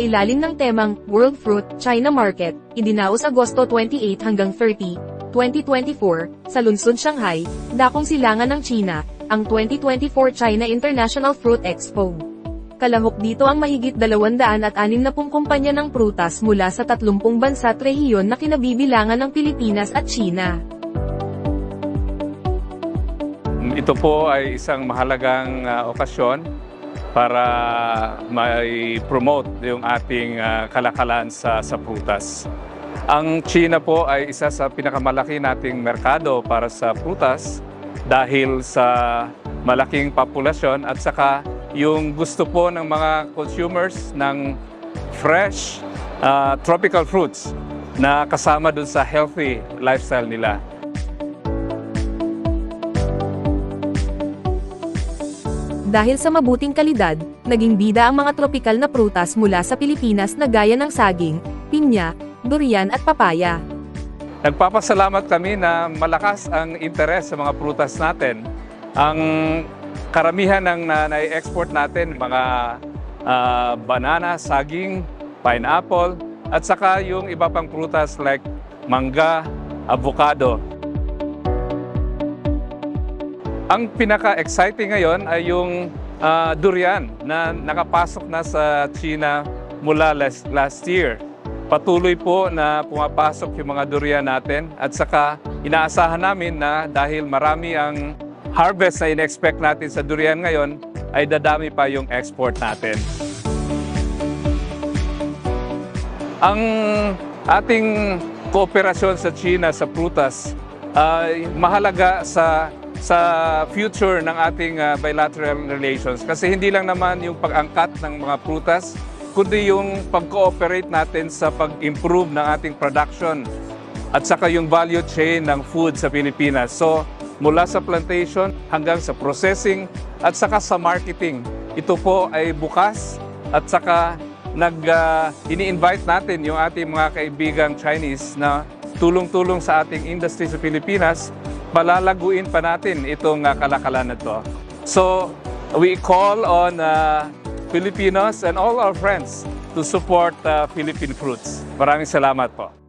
ilalim ng temang World Fruit China Market, idinaos Agosto 28 hanggang 30, 2024, sa lungsod Shanghai, dakong silangan ng China, ang 2024 China International Fruit Expo. Kalahok dito ang mahigit 260 kumpanya ng prutas mula sa 30 bansa at rehiyon na kinabibilangan ng Pilipinas at China. Ito po ay isang mahalagang ah, okasyon para may promote yung ating ah, kalakalan sa, sa prutas. Ang China po ay isa sa pinakamalaki nating merkado para sa prutas dahil sa malaking populasyon at saka yung gusto po ng mga consumers ng fresh ah, tropical fruits na kasama dun sa healthy lifestyle nila. Dahil sa mabuting kalidad, naging bida ang mga tropikal na prutas mula sa Pilipinas na gaya ng saging, pinya, durian at papaya. Nagpapasalamat kami na malakas ang interes sa mga prutas natin. Ang karamihan ng na, na-export natin, mga ah, banana, saging, pineapple, at saka yung iba pang prutas like mangga, avocado. Ang pinaka-exciting ngayon ay yung ah, durian na nakapasok na sa China mula last, last year. Patuloy po na pumapasok yung mga durian natin at saka inaasahan namin na dahil marami ang harvest na in-expect natin sa durian ngayon, ay dadami pa yung export natin. Ang ating kooperasyon sa China sa prutas ay mahalaga sa sa future ng ating ah, bilateral relations kasi hindi lang naman yung pag-angkat ng mga prutas kundi yung pag-cooperate natin sa pag-improve ng ating production at saka yung value chain ng food sa Pilipinas. So, mula sa plantation hanggang sa processing at saka sa marketing. Ito po ay bukas at saka nag ah, ini-invite natin yung ating mga kaibigang Chinese na tulong-tulong sa ating industry sa Pilipinas, palalaguin pa natin itong ah, kalakalan na to. So, we call on ah, Filipinos and all our friends to support ah, Philippine fruits. Maraming salamat po.